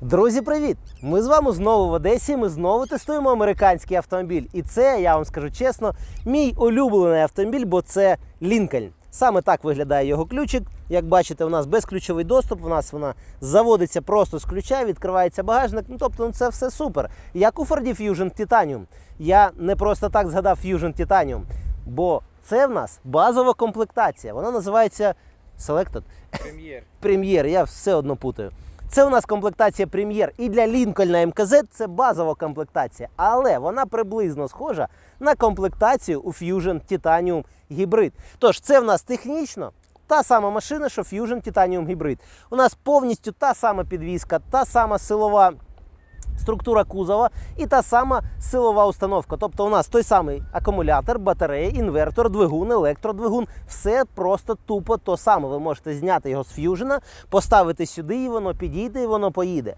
Друзі, привіт! Ми з вами знову в Одесі. Ми знову тестуємо американський автомобіль. І це, я вам скажу чесно, мій улюблений автомобіль, бо це Лінкольн. Саме так виглядає його ключик. Як бачите, у нас безключовий доступ. У нас вона заводиться просто з ключа, відкривається багажник. Ну тобто, ну, це все супер. Як у Ford Fusion Titanium. Я не просто так згадав Fusion Titanium, бо це в нас базова комплектація. Вона називається Selected. Прем'єр. Прем'єр, я все одно путаю. Це у нас комплектація прем'єр. І для Лінкольна МКЗ це базова комплектація, але вона приблизно схожа на комплектацію у Fusion Titanium Hybrid. Тож це в нас технічно та сама машина, що Fusion Titanium Hybrid. У нас повністю та сама підвізка, та сама силова структура кузова і та сама силова установка. Тобто у нас той самий акумулятор, батарея, інвертор, двигун, електродвигун. Все просто тупо то саме. Ви можете зняти його з ф'южена, поставити сюди, і воно підійде, і воно поїде.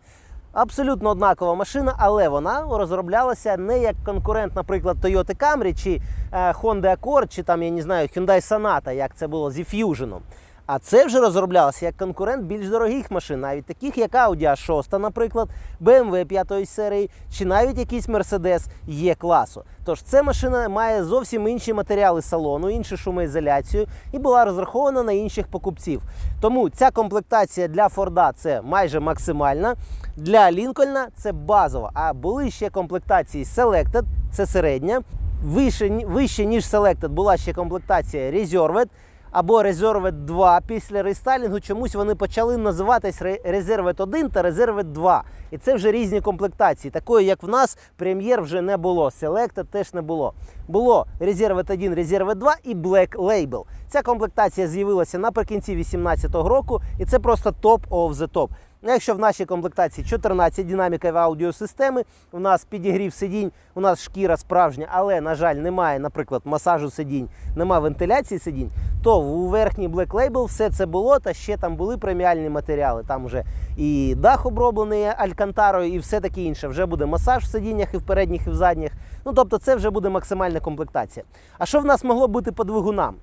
Абсолютно однакова машина, але вона розроблялася не як конкурент, наприклад, Toyota Camry чи е, Honda Accord, чи там, я не знаю, Hyundai Sonata, як це було зі Fusion. А це вже розроблялося як конкурент більш дорогих машин, навіть таких як Audi A6, наприклад, BMW 5 серії, чи навіть якийсь Mercedes Є класу. Тож ця машина має зовсім інші матеріали салону, іншу шумоізоляцію і була розрахована на інших покупців. Тому ця комплектація для Форда це майже максимальна. Для Лінкольна це базова. А були ще комплектації Selected, це середня. Вище, вище ніж Selected була ще комплектація Reserved або Reserved 2 після рестайлінгу. Чомусь вони почали називатись Re- Reserved 1 та Reserved 2. І це вже різні комплектації. Такої, як в нас, прем'єр вже не було. Селекта теж не було. Було Reserved 1, Reserved 2 і Black Label. Ця комплектація з'явилася наприкінці 2018 року, і це просто топ of the top. Ну, Якщо в нашій комплектації 14 динамікові аудіосистеми, у нас підігрів сидінь, у нас шкіра справжня, але, на жаль, немає, наприклад, масажу сидінь, немає вентиляції сидінь, то у верхній Black Label все це було, та ще там були преміальні матеріали. Там вже і дах оброблений алькантарою, і все таке інше. Вже буде масаж в сидіннях і в передніх, і в задніх. Ну тобто, це вже буде максимальна комплектація. А що в нас могло бути по двигунам?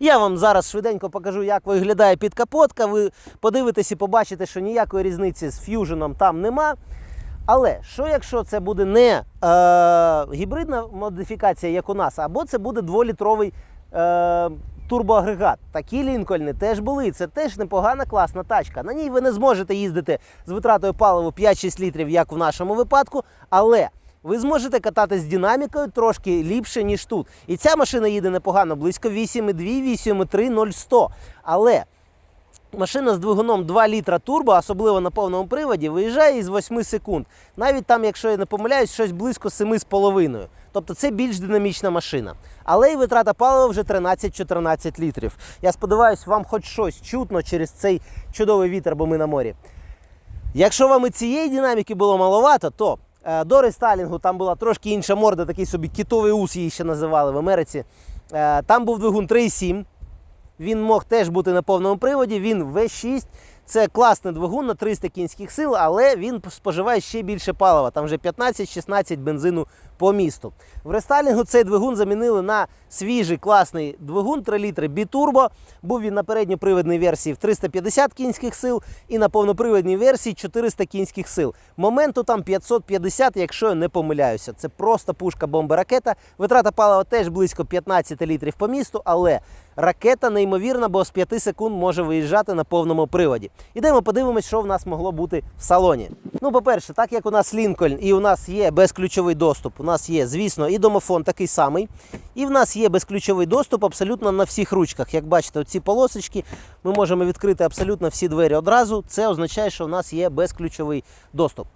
Я вам зараз швиденько покажу, як виглядає підкапотка. Ви подивитесь і побачите, що ніякої різниці з ф'юженом там нема. Але що якщо це буде не е, гібридна модифікація, як у нас, або це буде дволітровий е, турбоагрегат. Такі лінкольни теж були. Це теж непогана класна тачка. На ній ви не зможете їздити з витратою паливу 5-6 літрів, як в нашому випадку, але ви зможете кататись з динамікою трошки ліпше, ніж тут. І ця машина їде непогано, близько 8,2, 8,3, 0100. Але машина з двигуном 2 літра турбо, особливо на повному приводі, виїжджає із 8 секунд. Навіть там, якщо я не помиляюсь, щось близько 7,5. Тобто це більш динамічна машина. Але і витрата палива вже 13-14 літрів. Я сподіваюся, вам хоч щось чутно через цей чудовий вітер, бо ми на морі. Якщо вам і цієї динаміки було маловато, то до рестайлінгу там була трошки інша морда, такий собі кітовий ус її ще називали в Америці. Е, там був двигун 3,7. Він мог теж бути на повному приводі. Він V6. Це класний двигун на 300 кінських сил, але він споживає ще більше палива. Там вже 15-16 бензину по місту. В рестайлінгу цей двигун замінили на свіжий класний двигун 3 літри бітурбо. Був він на передньопривідній версії в 350 кінських сил і на повнопривідній версії 400 кінських сил. Моменту там 550, якщо я не помиляюся. Це просто пушка бомба ракета. Витрата палива теж близько 15 літрів по місту, але ракета неймовірна, бо з 5 секунд може виїжджати на повному приводі. Ідемо подивимось, що в нас могло бути в салоні. Ну, по-перше, так як у нас Лінкольн і у нас є безключовий доступ, у нас є, звісно, і домофон такий самий. І в нас є безключовий доступ абсолютно на всіх ручках. Як бачите, оці полосочки ми можемо відкрити абсолютно всі двері одразу. Це означає, що у нас є безключовий доступ.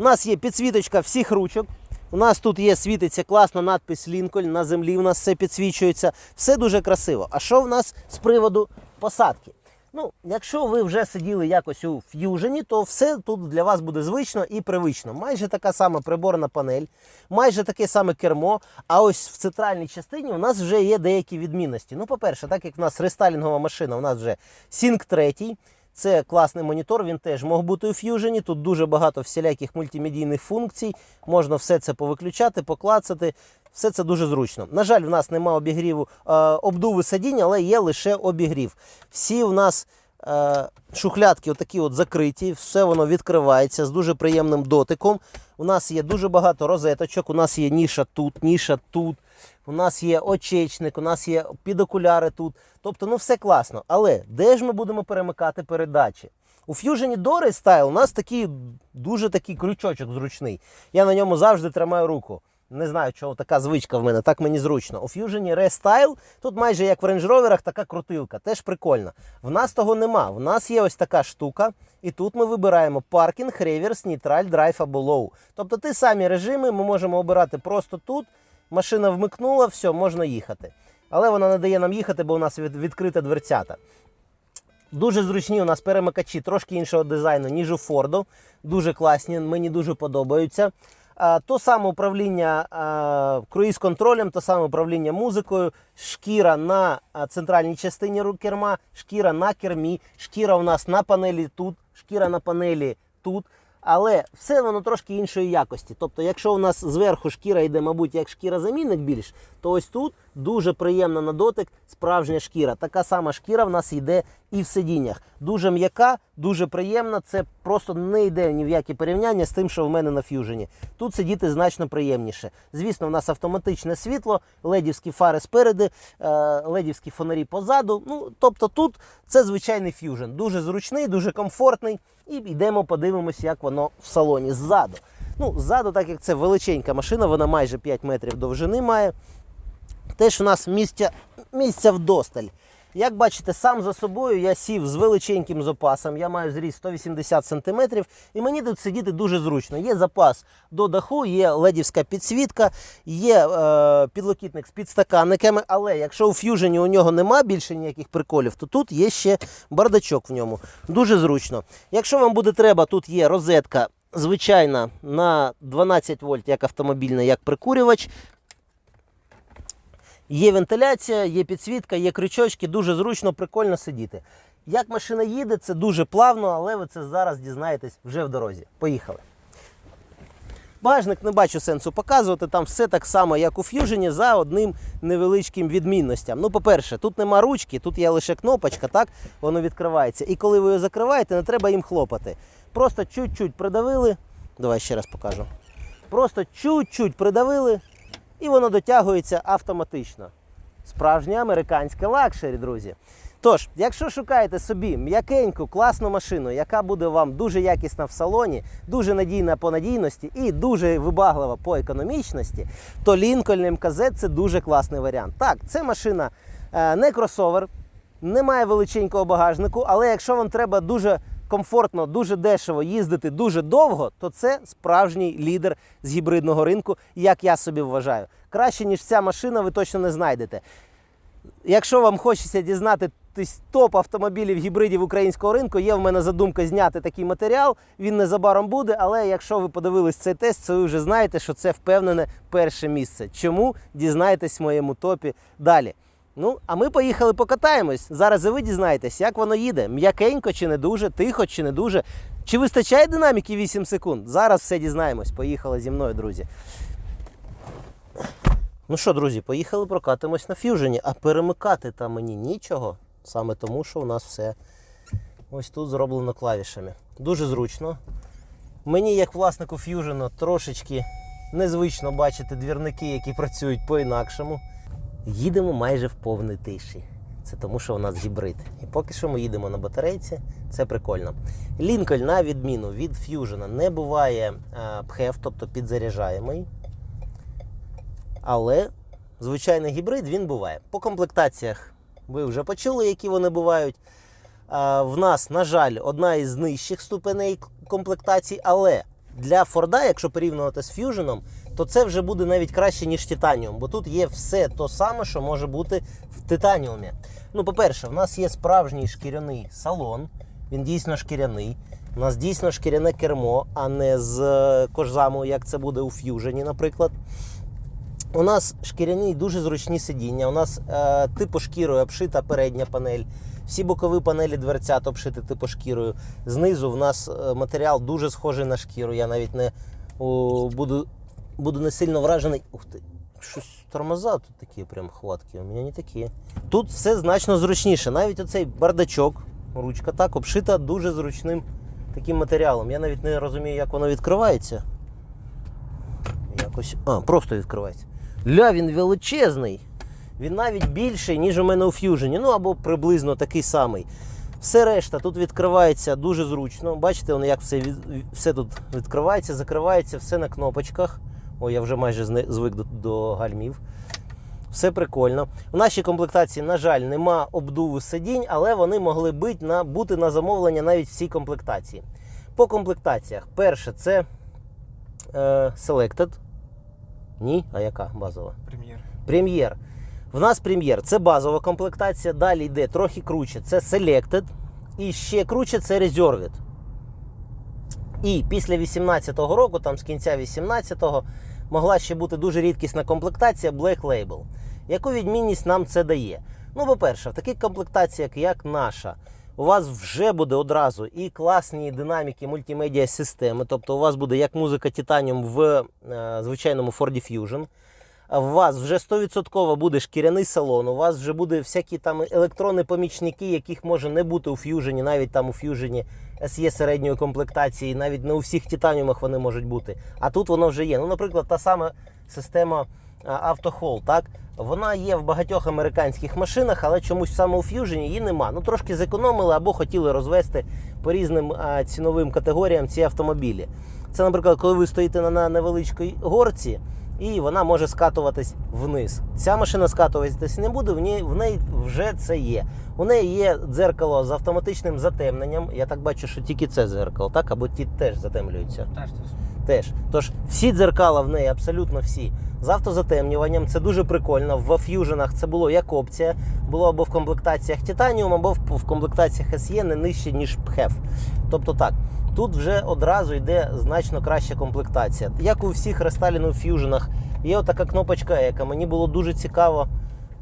У нас є підсвіточка всіх ручок. У нас тут є світиться класна надпись Лінкольн. На землі у нас все підсвічується. Все дуже красиво. А що в нас з приводу посадки? Ну, якщо ви вже сиділи якось у ф'южені, то все тут для вас буде звично і привично. Майже така сама приборна панель, майже таке саме кермо. А ось в центральній частині у нас вже є деякі відмінності. Ну, по-перше, так як у нас рестайлінгова машина, у нас вже Sync 3. Це класний монітор, він теж мог бути у ф'южені. Тут дуже багато всіляких мультимедійних функцій. Можна все це повиключати, поклацати. Все це дуже зручно. На жаль, в нас немає обігріву е, обдуви сидіння, але є лише обігрів. Всі в нас Е, Шухлядки отакі от закриті, все воно відкривається з дуже приємним дотиком. У нас є дуже багато розеточок, у нас є ніша тут, ніша тут. У нас є очечник, у нас є підокуляри тут. Тобто, ну все класно. Але де ж ми будемо перемикати передачі? У Fusion Dory Style у нас такий дуже такий крючочок зручний. Я на ньому завжди тримаю руку. Не знаю, чого така звичка в мене, так мені зручно. У Fusion Restyle тут майже як в Range Rover така крутилка, теж прикольно. В нас того нема. В нас є ось така штука, і тут ми вибираємо паркінг, реверс, нейтраль, драйв або лоу. Тобто ті самі режими ми можемо обирати просто тут. Машина вмикнула, все, можна їхати. Але вона не дає нам їхати, бо у нас від, відкрита дверцята. Дуже зручні у нас перемикачі, трошки іншого дизайну, ніж у Форду. Дуже класні, мені дуже подобаються. А, то саме управління а, круїз-контролем, то саме управління музикою, шкіра на центральній частині керма, шкіра на кермі, шкіра у нас на панелі тут, шкіра на панелі тут. Але все воно трошки іншої якості. Тобто, якщо у нас зверху шкіра йде, мабуть, як шкіра замінник більш, то ось тут дуже приємна на дотик справжня шкіра. Така сама шкіра в нас йде і в сидіннях. Дуже м'яка, дуже приємна. Це просто не йде ні в які порівняння з тим, що в мене на ф'южені. Тут сидіти значно приємніше. Звісно, в нас автоматичне світло, ледівські фари спереди, е, ледівські фонарі позаду. Ну, тобто тут це звичайний ф'южн. Дуже зручний, дуже комфортний. І йдемо, подивимося, як воно в салоні ззаду. Ну, ззаду, так як це величенька машина, вона майже 5 метрів довжини має. Теж у нас місця, місця вдосталь. Як бачите, сам за собою я сів з величеньким запасом. Я маю зріст 180 см, і мені тут сидіти дуже зручно. Є запас до даху, є ледівська підсвітка, є е, підлокітник з підстаканниками. Але якщо у ф'южені у нього нема більше ніяких приколів, то тут є ще бардачок в ньому. Дуже зручно. Якщо вам буде треба, тут є розетка. Звичайна на 12 вольт, як автомобільна, як прикурювач. Є вентиляція, є підсвітка, є крючочки, дуже зручно, прикольно сидіти. Як машина їде, це дуже плавно, але ви це зараз дізнаєтесь вже в дорозі. Поїхали. Багажник не бачу сенсу показувати, там все так само, як у ф'южені, за одним невеличким відмінностям. Ну, по-перше, тут нема ручки, тут є лише кнопочка, так воно відкривається. І коли ви його закриваєте, не треба їм хлопати. Просто чуть-чуть придавили. Давай ще раз покажу. Просто чуть-чуть придавили, і воно дотягується автоматично. Справжнє американське лакшері, друзі. Тож, якщо шукаєте собі м'якеньку, класну машину, яка буде вам дуже якісна в салоні, дуже надійна по надійності і дуже вибаглива по економічності, то Lincoln MKZ це дуже класний варіант. Так, це машина е, не кросовер, не має величенького багажнику, але якщо вам треба дуже комфортно, дуже дешево їздити дуже довго, то це справжній лідер з гібридного ринку, як я собі вважаю. Краще, ніж ця машина, ви точно не знайдете. Якщо вам хочеться дізнатись топ автомобілів гібридів українського ринку, є в мене задумка зняти такий матеріал. Він незабаром буде, але якщо ви подивились цей тест, то ви вже знаєте, що це впевнене перше місце. Чому дізнаєтесь в моєму топі далі? Ну, а ми поїхали покатаємось. Зараз і ви дізнаєтесь, як воно їде. М'якенько чи не дуже, тихо чи не дуже. Чи вистачає динаміки 8 секунд? Зараз все дізнаємось. Поїхали зі мною, друзі. Ну що, друзі, поїхали прокатимось на ф'южені, а перемикати там мені нічого. Саме тому, що у нас все ось тут зроблено клавішами. Дуже зручно. Мені, як власнику ф'южену, трошечки незвично бачити двірники, які працюють по-інакшому. Їдемо майже в повній тиші. Це тому, що у нас гібрид. І поки що ми їдемо на батарейці, це прикольно. Лінкольн, на відміну від ф'южена, не буває е, пхев, тобто підзаряджаємий. Але звичайний гібрид він буває. По комплектаціях ви вже почули, які вони бувають. А, В нас, на жаль, одна із нижчих ступеней комплектацій, але для Форда, якщо порівнювати з ф'юженом, то це вже буде навіть краще, ніж Титаніум, бо тут є все то саме, що може бути в Титаніумі. Ну, по-перше, в нас є справжній шкіряний салон, він дійсно шкіряний. У нас дійсно шкіряне кермо, а не з е, кожзаму, як це буде у ф'южені, наприклад. У нас шкіряні дуже зручні сидіння. У нас е, типу шкірою обшита передня панель. Всі бокові панелі дверцят обшиті типу шкірою. Знизу в нас е, матеріал дуже схожий на шкіру. Я навіть не о, буду, буду не сильно вражений. Ух ти, щось тормоза тут такі прям хватки. У мене не такі. Тут все значно зручніше. Навіть оцей бардачок. ручка так, обшита дуже зручним таким матеріалом. Я навіть не розумію, як воно відкривається. Якось. А, просто відкривається. Ля, він величезний. Він навіть більший, ніж у мене у Fusion. Ну або приблизно такий самий. Все решта тут відкривається дуже зручно. Бачите, воно як все, все тут відкривається, закривається, все на кнопочках. Ой, я вже майже звик до, до гальмів. Все прикольно. У нашій комплектації, на жаль, нема обдуву сидінь, але вони могли бути на, бути на замовлення навіть в цій комплектації. По комплектаціях, перше, це е, Selected. Ні, а яка базова? Прем'єр. Прем'єр. В нас прем'єр це базова комплектація. Далі йде трохи круче. Це Selected. І ще круче це Reserved. І після 18-го року, там з кінця 18-го, могла ще бути дуже рідкісна комплектація Black Label. Яку відмінність нам це дає? Ну, по-перше, в таких комплектаціях, як наша, у вас вже буде одразу і класні динаміки мультимедіа системи. Тобто у вас буде як музика Titanium в е, звичайному Ford Fusion. У вас вже 100% буде шкіряний салон, у вас вже буде всякі там електронні помічники, яких може не бути у ф'южені, навіть там у ф'южені SE середньої комплектації, навіть не у всіх титаніумах вони можуть бути. А тут воно вже є. Ну, наприклад, та сама система а, AutoHold, так? Вона є в багатьох американських машинах, але чомусь саме у ф'южені її нема. Ну трошки зекономили або хотіли розвести по різним ціновим категоріям ці автомобілі. Це, наприклад, коли ви стоїте на невеличкій горці, і вона може скатуватись вниз. Ця машина скатуватись не буде, в ній, в неї вже це є. У неї є дзеркало з автоматичним затемненням. Я так бачу, що тільки це дзеркало, так? Або ті теж затемлюються. Теж теж. Теж. Тож всі дзеркала в неї, абсолютно всі, з автозатемнюванням. Це дуже прикольно. В ф'юженах це було як опція. Було або в комплектаціях Titanium, або в, в комплектаціях SE не нижче, ніж PHEV. Тобто так. Тут вже одразу йде значно краща комплектація. Як у всіх рестайлінг ф'юженах, є отака кнопочка Ека. Мені було дуже цікаво,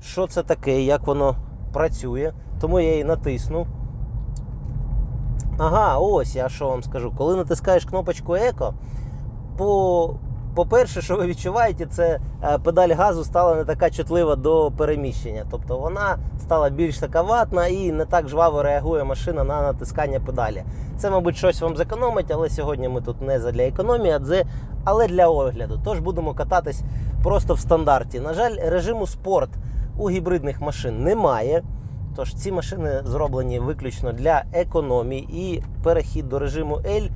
що це таке, як воно працює. Тому я її натисну. Ага, ось я що вам скажу. Коли натискаєш кнопочку Еко, по, по-перше, що ви відчуваєте, це е, педаль газу стала не така чутлива до переміщення. Тобто вона стала більш така ватна і не так жваво реагує машина на натискання педалі. Це, мабуть, щось вам зекономить, але сьогодні ми тут не для економії, але для огляду. Тож будемо кататись просто в стандарті. На жаль, режиму спорт у гібридних машин немає. Тож ці машини зроблені виключно для економії і перехід до режиму L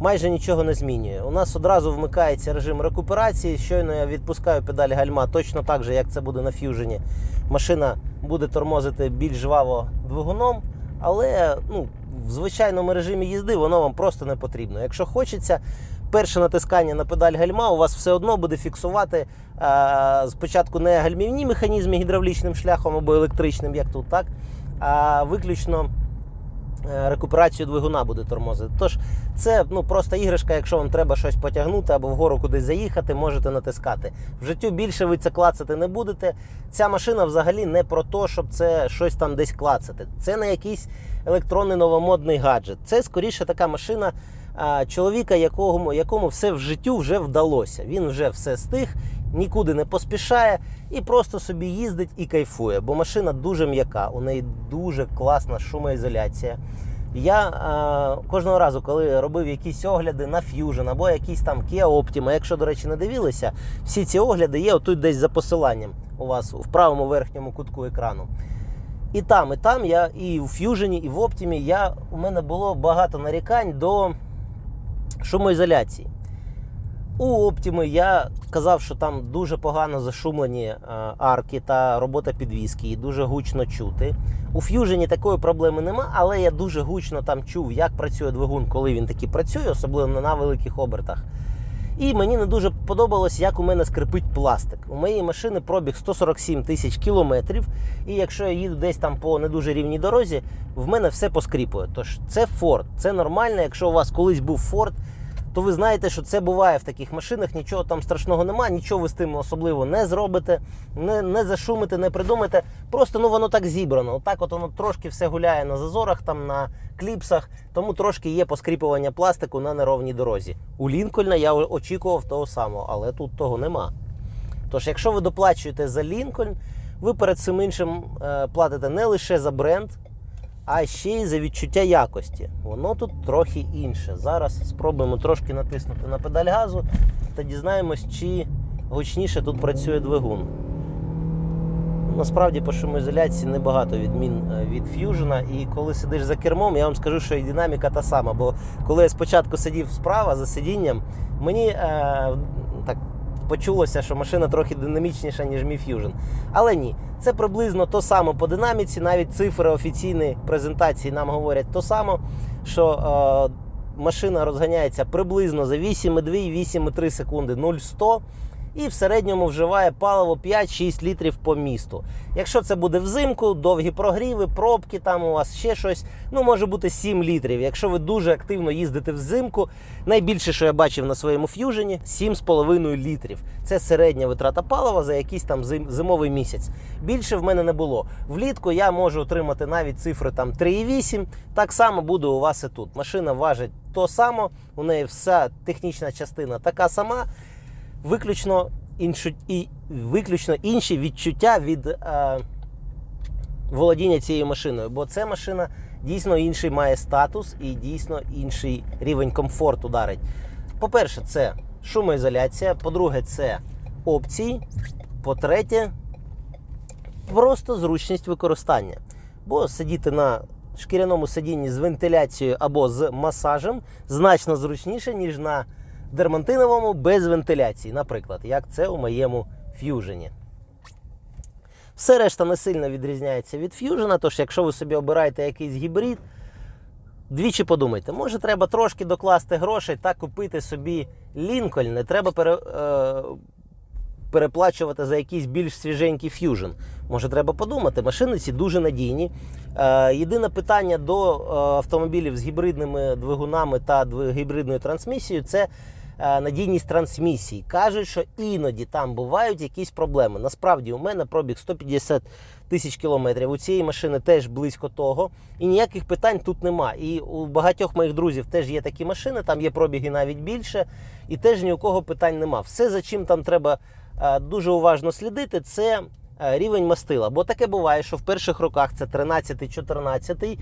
майже нічого не змінює. У нас одразу вмикається режим рекуперації. Щойно я відпускаю педаль гальма точно так же, як це буде на ф'южені. Машина буде тормозити більш жваво двигуном, але ну, в звичайному режимі їзди воно вам просто не потрібно. Якщо хочеться, перше натискання на педаль гальма у вас все одно буде фіксувати е, спочатку не гальмівні механізми гідравлічним шляхом або електричним, як тут, так, а виключно е, рекуперацію двигуна буде тормозити. Тож це ну, просто іграшка, якщо вам треба щось потягнути або вгору кудись заїхати, можете натискати. В життю більше ви це клацати не будете. Ця машина взагалі не про те, щоб це щось там десь клацати. Це не якийсь електронний новомодний гаджет. Це скоріше така машина а, чоловіка, якому, якому все в життю вже вдалося. Він вже все стиг, нікуди не поспішає і просто собі їздить і кайфує. Бо машина дуже м'яка, у неї дуже класна шумоізоляція. Я е, кожного разу, коли робив якісь огляди на Fusion або якісь там Kia Optima, якщо, до речі, не дивилися, всі ці огляди є отут десь за посиланням у вас в правому верхньому кутку екрану. І там, і там я, і в Fusion, і в Optima я, у мене було багато нарікань до шумоізоляції. У Optima я казав, що там дуже погано зашумлені е, арки та робота підвіски, і дуже гучно чути. У Fusion такої проблеми нема, але я дуже гучно там чув, як працює двигун, коли він таки працює, особливо на великих обертах. І мені не дуже подобалось, як у мене скрипить пластик. У моєї машини пробіг 147 тисяч кілометрів, і якщо я їду десь там по не дуже рівній дорозі, в мене все поскріпує. Тож це Ford, це нормально. Якщо у вас колись був Ford, то ви знаєте, що це буває в таких машинах, нічого там страшного немає, нічого ви з тим особливо не зробите, не, не зашумите, не придумаєте. Просто ну воно так зібрано. Отак от воно трошки все гуляє на зазорах, там на кліпсах, тому трошки є поскріпування пластику на неровній дорозі. У Лінкольна я очікував того самого, але тут того нема. Тож, якщо ви доплачуєте за Лінкольн, ви перед цим іншим е, платите не лише за бренд, а ще й за відчуття якості. Воно тут трохи інше. Зараз спробуємо трошки натиснути на педаль газу та дізнаємось, чи гучніше тут працює двигун. Насправді по шумоізоляції небагато відмін е, від ф'южена. І коли сидиш за кермом, я вам скажу, що і динаміка та сама. Бо коли я спочатку сидів справа за сидінням, мені е, почулося, що машина трохи динамічніша, ніж Mi Fusion. Але ні, це приблизно то саме по динаміці, навіть цифри офіційної презентації нам говорять то саме, що е, машина розганяється приблизно за 8,2-8,3 секунди 0-100 і в середньому вживає паливо 5-6 літрів по місту. Якщо це буде взимку, довгі прогріви, пробки, там у вас ще щось, ну може бути 7 літрів. Якщо ви дуже активно їздите взимку, найбільше, що я бачив на своєму ф'южені, 7,5 літрів. Це середня витрата палива за якийсь там зим, зимовий місяць. Більше в мене не було. Влітку я можу отримати навіть цифри там 3,8. Так само буде у вас і тут. Машина важить то само, у неї вся технічна частина така сама виключно, іншу, і, виключно інші відчуття від е, володіння цією машиною. Бо ця машина дійсно інший має статус і дійсно інший рівень комфорту дарить. По-перше, це шумоізоляція. По-друге, це опції. По-третє, просто зручність використання. Бо сидіти на шкіряному сидінні з вентиляцією або з масажем значно зручніше, ніж на дермантиновому без вентиляції, наприклад, як це у моєму ф'южені. Все решта не сильно відрізняється від ф'южена, тож якщо ви собі обираєте якийсь гібрид, двічі подумайте, може треба трошки докласти грошей та купити собі Лінкольн, не треба пере, е, переплачувати за якийсь більш свіженький ф'южн. Може, треба подумати, машини ці дуже надійні. Е, єдине питання до е, автомобілів з гібридними двигунами та гібридною трансмісією це надійність трансмісії. Кажуть, що іноді там бувають якісь проблеми. Насправді, у мене пробіг 150 тисяч кілометрів. У цієї машини теж близько того. І ніяких питань тут нема. І у багатьох моїх друзів теж є такі машини, там є пробіги навіть більше, і теж ні у кого питань нема. Все, за чим там треба е, дуже уважно слідити, це е, рівень мастила. Бо таке буває, що в перших роках це 13-14.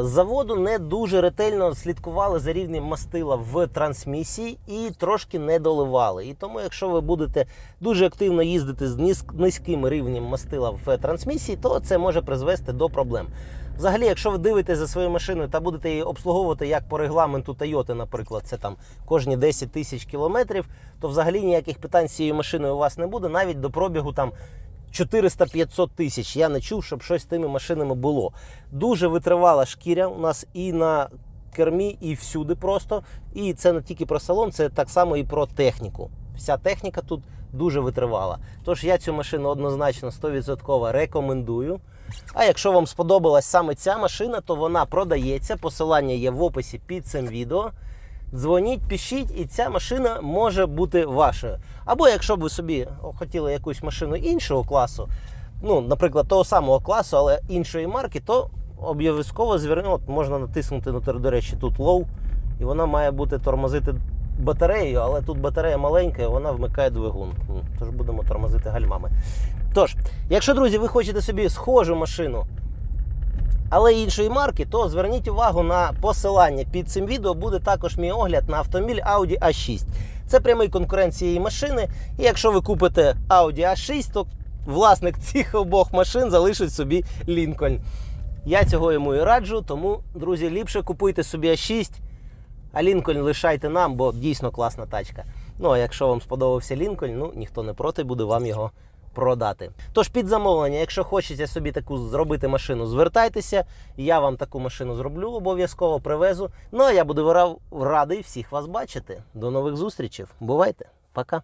Заводу не дуже ретельно слідкували за рівнем мастила в трансмісії і трошки не доливали. І тому, якщо ви будете дуже активно їздити з низ- низьким рівнем мастила в трансмісії, то це може призвести до проблем. Взагалі, якщо ви дивитесь за своєю машиною та будете її обслуговувати як по регламенту Toyota, наприклад, це там кожні 10 тисяч кілометрів, то взагалі ніяких питань з цією машиною у вас не буде, навіть до пробігу там 400-500 тисяч. Я не чув, щоб щось з тими машинами було. Дуже витривала шкіря у нас і на кермі, і всюди просто. І це не тільки про салон, це так само і про техніку. Вся техніка тут дуже витривала. Тож я цю машину однозначно 100% рекомендую. А якщо вам сподобалась саме ця машина, то вона продається. Посилання є в описі під цим відео. Дзвоніть, пишіть, і ця машина може бути вашою. Або якщо б ви собі хотіли якусь машину іншого класу, ну, наприклад, того самого класу, але іншої марки, то обов'язково звернути, от можна натиснути, ну, до речі, тут low, і вона має бути тормозити батареєю, але тут батарея маленька, і вона вмикає двигун. Тож будемо тормозити гальмами. Тож, якщо, друзі, ви хочете собі схожу машину, але іншої марки, то зверніть увагу на посилання під цим відео. Буде також мій огляд на автомобіль Audi A6. Це прямий конкурент цієї машини. І якщо ви купите Audi A6, то власник цих обох машин залишить собі Lincoln. Я цього йому і раджу, тому, друзі, ліпше купуйте собі А6, а Lincoln лишайте нам, бо дійсно класна тачка. Ну а якщо вам сподобався Lincoln, ну ніхто не проти буде вам його продати. Тож під замовлення, якщо хочеться собі таку зробити машину, звертайтеся. Я вам таку машину зроблю, обов'язково привезу. Ну а я буду радий всіх вас бачити. До нових зустрічей. Бувайте, пока.